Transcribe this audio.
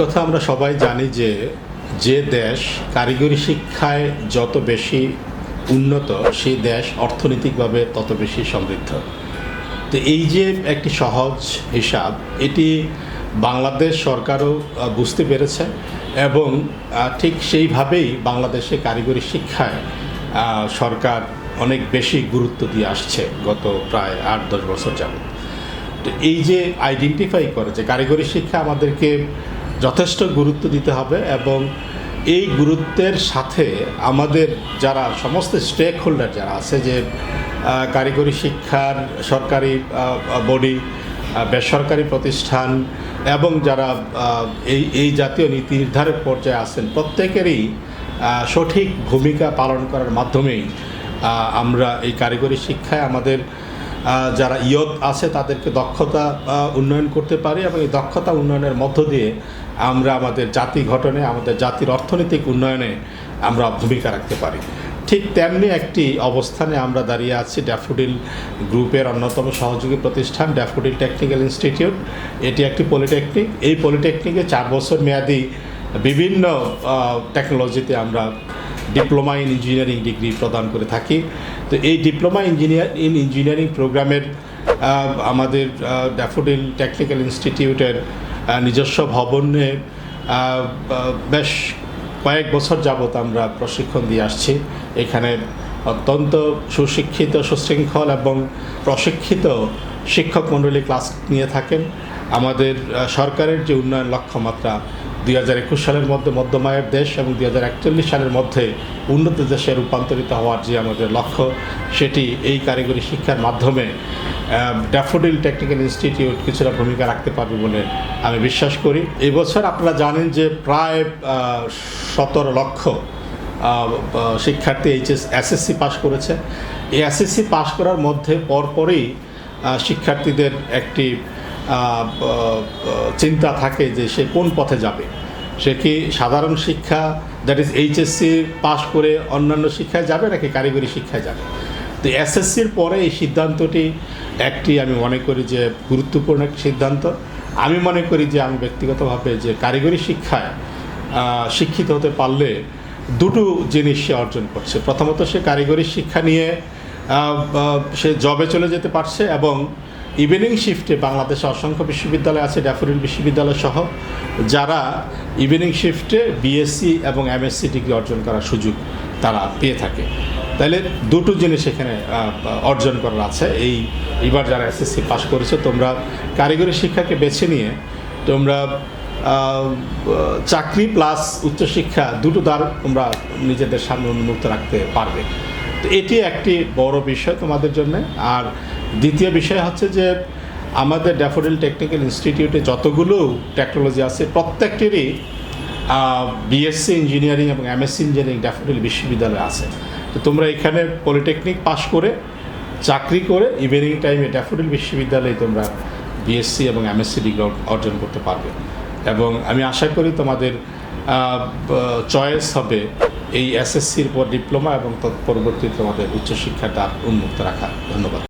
কথা আমরা সবাই জানি যে যে দেশ কারিগরি শিক্ষায় যত বেশি উন্নত, সেই দেশ অর্থনৈতিকভাবে তত বেশি সমৃদ্ধ। তো এই যে একটি সহজ হিসাব, এটি বাংলাদেশ সরকারও বুঝতে পেরেছে এবং ঠিক সেইভাবেই বাংলাদেশে কারিগরি শিক্ষায় সরকার অনেক বেশি গুরুত্ব দিয়ে আসছে গত প্রায় আট, দশ বছর যাবত তো এই যে আইডেন্টিফাই করে যে কারিগরি শিক্ষা আমাদেরকে যথেষ্ট গুরুত্ব দিতে হবে এবং এই গুরুত্বের সাথে আমাদের যারা সমস্ত স্টেক হোল্ডার যারা আছে যে কারিগরি শিক্ষার, সরকারি বডি বেসরকারি প্রতিষ্ঠান এবং যারা এই এই জাতীয় নীতি নির্ধারক পর্যায়ে আছেন, প্রত্যেকেরই সঠিক ভূমিকা পালন করার মাধ্যমেই আমরা এই কারিগরি শিক্ষায় আমাদের যারা ইয়ত আছে তাদেরকে দক্ষতা উন্নয়ন করতে পারি এবং এই দক্ষতা উন্নয়নের মধ্য দিয়ে আমরা আমাদের জাতি গঠনে, আমাদের জাতির অর্থনৈতিক উন্নয়নে আমরা ভূমিকা রাখতে পারি। ঠিক তেমনি একটি অবস্থানে আমরা দাঁড়িয়ে আছি ড্যাফোডিল গ্রুপের অন্যতম সহযোগী প্রতিষ্ঠান, ড্যাফোডিল টেকনিক্যাল ইনস্টিটিউট। এটি একটি পলিটেকনিক। এই পলিটেকনিকে চার বছর মেয়াদি বিভিন্ন টেকনোলজিতে আমরা ডিপ্লোমা ইন ইঞ্জিনিয়ারিং ডিগ্রি প্রদান করে থাকি। তো এই ডিপ্লোমা ইঞ্জিনিয়ার ইন ইঞ্জিনিয়ারিং প্রোগ্রামের আমাদের ড্যাফোডিল টেকনিক্যাল ইনস্টিটিউটের নিজস্ব ভবনে বেশ কয়েক বছর যাবত আমরা প্রশিক্ষণ দিয়ে আসছি। এখানে অত্যন্ত সুশিক্ষিত, সুশৃঙ্খল এবং প্রশিক্ষিত শিক্ষক মণ্ডলী ক্লাস নিয়ে থাকেন। আমাদের সরকারের যে উন্নয়ন লক্ষ্যমাত্রা দুই হাজার একুশ সালের মধ্যে মধ্যমায়ের দেশ এবং দুই হাজার একচল্লিশ সালের মধ্যে উন্নত দেশে রূপান্তরিত হওয়ার যে আমাদের লক্ষ্য, সেটি এই কারিগরি শিক্ষার মাধ্যমে ড্যাফোডিল টেকনিক্যাল ইনস্টিটিউট কিছুটা ভূমিকা রাখতে পারবে বলে আমি বিশ্বাস করি। এবছর আপনারা জানেন যে প্রায় সতেরো লক্ষ শিক্ষার্থী এইচএস, এসএসসি পাশ করেছে। এই এসএসসি পাশ করার মধ্যে পরপরই শিক্ষার্থীদের একটি চিন্তা থাকে যে সে কোন পথে যাবে। সে কি সাধারণ শিক্ষা দ্যাট ইজ এইচএসসি পাশ করে অন্যান্য শিক্ষায় যাবে নাকি কারিগরি শিক্ষায় যাবে? তো এসএসসির পরে এই সিদ্ধান্তটি একটি আমি মনে করি যে গুরুত্বপূর্ণ একটি সিদ্ধান্ত। আমি মনে করি যে আমি ব্যক্তিগতভাবে যে কারিগরি শিক্ষায় শিক্ষিত হতে পারলে দুটো জিনিস সে অর্জন করছে। প্রথমত সে কারিগরি শিক্ষা নিয়ে সে জবে চলে যেতে পারছে এবং ইভিনিং শিফটে বাংলাদেশে অসংখ্য বিশ্ববিদ্যালয় আছে, ড্যাফোডিল বিশ্ববিদ্যালয় সহ, যারা ইভিনিং শিফটে বিএসসি এবং এমএসসি ডিগ্রি অর্জন করার সুযোগ তারা পেয়ে থাকে। তাহলে দুটো জিনিস এখানে অর্জন করার আছে। এই, এবার যারা এসএসসি পাস করেছে, তোমরা কারিগরি শিক্ষাকে বেছে নিয়ে তোমরা চাকরি প্লাস উচ্চশিক্ষা দুটো দ্বার তোমরা নিজেদের সামনে উন্মুক্ত রাখতে পারবে। তো এটি একটি বড় বিষয় তোমাদের জন্য। আর দ্বিতীয় বিষয় হচ্ছে যে আমাদের ড্যাফোডিল টেকনিক্যাল ইনস্টিটিউটে যতগুলো টেকনোলজি আছে, প্রত্যেকটিরই বিএসসি ইঞ্জিনিয়ারিং এবং এমএসসি ইঞ্জিনিয়ারিং ড্যাফোডিল বিশ্ববিদ্যালয়ে আছে। তো তোমরা এখানে পলিটেকনিক পাশ করে, চাকরি করে ইভিনিং টাইমে ড্যাফোডিল বিশ্ববিদ্যালয়ে তোমরা বিএসসি এবং এমএসসি ডিগ্রি অর্জন করতে পারবে। এবং আমি আশা করি তোমাদের চয়েস হবে এই এসএসসির পর ডিপ্লোমা এবং তৎপরবর্তী তোমাদের উচ্চশিক্ষাটা উন্মুক্ত রাখা। ধন্যবাদ।